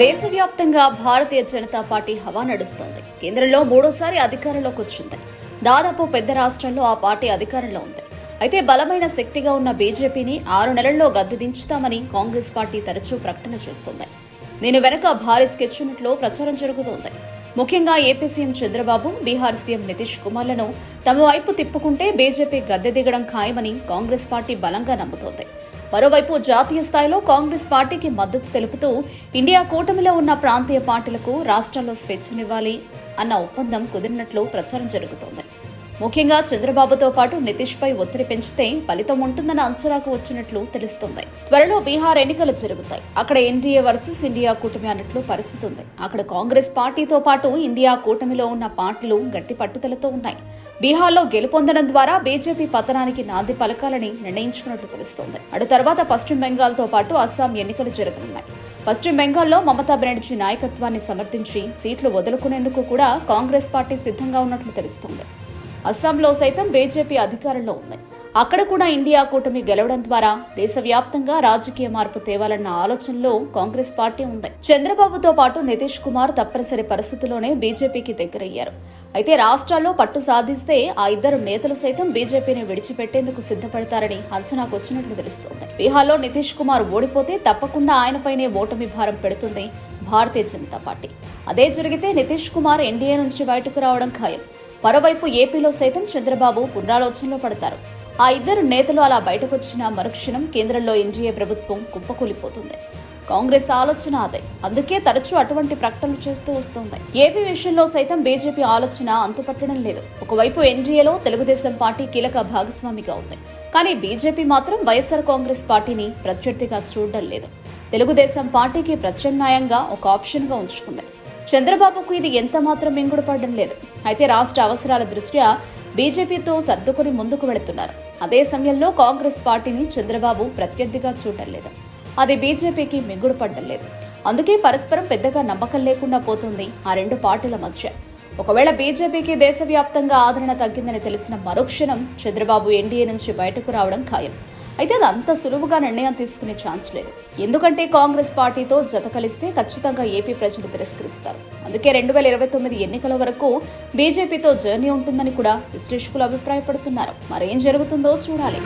దేశవ్యాప్తంగా భారతీయ జనతా పార్టీ హవా నడుస్తోంది. కేంద్రంలో మూడోసారి అధికారంలోకి వచ్చింది. దాదాపు పెద్ద రాష్ట్రాల్లో ఆ పార్టీ అధికారంలో ఉంది. అయితే బలమైన శక్తిగా ఉన్న బీజేపీని ఆరు నెలల్లో గద్దె దించుతామని కాంగ్రెస్ పార్టీ తరచూ ప్రకటన చేస్తుంది. నేను వెనక భారీ స్కెచ్ ఉన్నట్లు ప్రచారం జరుగుతోంది. ముఖ్యంగా AP CM Chandrababu Bihar CM Nitish కుమార్లను తమ వైపు తిప్పుకుంటే బీజేపీ గద్దె దిగడం ఖాయమని కాంగ్రెస్ పార్టీ బలంగా నమ్ముతోంది. మరోవైపు జాతీయ స్థాయిలో కాంగ్రెస్ పార్టీకి మద్దతు తెలుపుతూ ఇండియా కూటమిలో ఉన్న ప్రాంతీయ పార్టీలకు రాష్ట్రాల్లో స్వేచ్ఛనివ్వాలి అన్న ఒప్పందం కుదిరినట్లు ప్రచారం జరుగుతోంది. ముఖ్యంగా చంద్రబాబుతో పాటు నితీష్ పై ఒత్తిడి పెంచితే ఫలితం ఉంటుందన్న అంచనాకు వచ్చినట్లు తెలుస్తుంది. త్వరలో బీహార్ ఎన్నికలు జరుగుతాయి. అక్కడ ఎన్డీఏ వర్సెస్ ఇండియా కూటమి అన్నట్లు పరిస్థితి ఉంది అక్కడ కాంగ్రెస్ పార్టీతో పాటు ఇండియా కూటమిలో ఉన్న పార్టీలు గట్టి పట్టుదలతో ఉన్నాయి. బీహార్లో గెలుపొందడం ద్వారా బీజేపీ పతనానికి నాంది పలకాలని నిర్ణయించుకున్నట్లు తెలుస్తోంది. అటు తర్వాత పశ్చిమ బెంగాల్తో పాటు అస్సాం ఎన్నికలు జరగనున్నాయి. పశ్చిమ బెంగాల్లో మమతా బెనర్జీ నాయకత్వాన్ని సమర్థించి సీట్లు వదులుకునేందుకు కూడా కాంగ్రెస్ పార్టీ సిద్ధంగా ఉన్నట్లు తెలుస్తోంది. అస్సాంలో సైతం బీజేపీ అధికారంలో ఉంది. అక్కడ కూడా ఇండియా కూటమి గెలవడం ద్వారా దేశవ్యాప్తంగా రాజకీయ మార్పు తేవాలన్న ఆలోచనలో కాంగ్రెస్ పార్టీ ఉంది. చంద్రబాబుతో పాటు నితీష్ కుమార్ తప్పనిసరి పరిస్థితిలోనే బీజేపీకి దగ్గరయ్యారు. అయితే రాష్ట్రాల్లో పట్టు సాధిస్తే ఆ ఇద్దరు నేతలు సైతం బీజేపీని విడిచిపెట్టేందుకు సిద్ధపడతారని అంచనాకు వచ్చినట్లు తెలుస్తోంది. బీహార్లో నితీష్ కుమార్ ఓడిపోతే తప్పకుండా ఆయనపైనే ఓటమి భారం పెడుతుంది భారతీయ జనతా పార్టీ. అదే జరిగితే నితీష్ కుమార్ ఎన్డీఏ నుంచి బయటకు రావడం ఖాయం. మరోవైపు ఏపీలో సైతం చంద్రబాబు పునరాలోచనలో పడతారు. ఆ ఇద్దరు నేతలు అలా బయటకొచ్చిన మరుక్షణం కేంద్రంలో ఎన్డీఏ ప్రభుత్వం కుప్పకూలిపోతుంది కాంగ్రెస్ ఆలోచన అదే. అందుకే తరచూ అటువంటి ప్రకటనలు చేస్తూ వస్తోంది. ఏపీ విషయంలో సైతం బీజేపీ ఆలోచన అంతుపట్టడం లేదు. ఒకవైపు ఎన్డీఏలో తెలుగుదేశం పార్టీ కీలక భాగస్వామిగా ఉంది. కానీ బీజేపీ మాత్రం వైఎస్ఆర్ కాంగ్రెస్ పార్టీని ప్రత్యర్థిగా చూడడం లేదు. తెలుగుదేశం పార్టీకి ప్రత్యామ్నాయంగా ఒక ఆప్షన్గా ఉంచుకుంది. చంద్రబాబుకు ఇది ఎంత మాత్రం మింగుడుపడడం లేదు. అయితే రాష్ట్ర అవసరాల దృష్ట్యా బీజేపీతో సర్దుకొని ముందుకు వెళుతున్నారు. అదే సమయంలో కాంగ్రెస్ పార్టీని చంద్రబాబు ప్రత్యర్థిగా చూడడం లేదు అది బీజేపీకి మింగుడుపడడం లేదు అందుకే పరస్పరం పెద్దగా నమ్మకం లేకుండా పోతుంది ఆ రెండు పార్టీల మధ్య. ఒకవేళ బీజేపీకి దేశవ్యాప్తంగా ఆదరణ తగ్గిందని తెలిసిన మరుక్షణం చంద్రబాబు ఎన్డీఏ నుంచి బయటకు రావడం ఖాయం. అయితే అది అంత సులువుగా నిర్ణయం తీసుకునే ఛాన్స్ లేదు. ఎందుకంటే కాంగ్రెస్ పార్టీతో జత కలిస్తే ఖచ్చితంగా ఏపీ ప్రజలు తిరస్కరిస్తారు. అందుకే రెండు వేల ఇరవై తొమ్మిది ఎన్నికల వరకు బీజేపీతో జర్నీ ఉంటుందని కూడా విశ్లేషకులు అభిప్రాయపడుతున్నారు. మరేం జరుగుతుందో చూడాలి.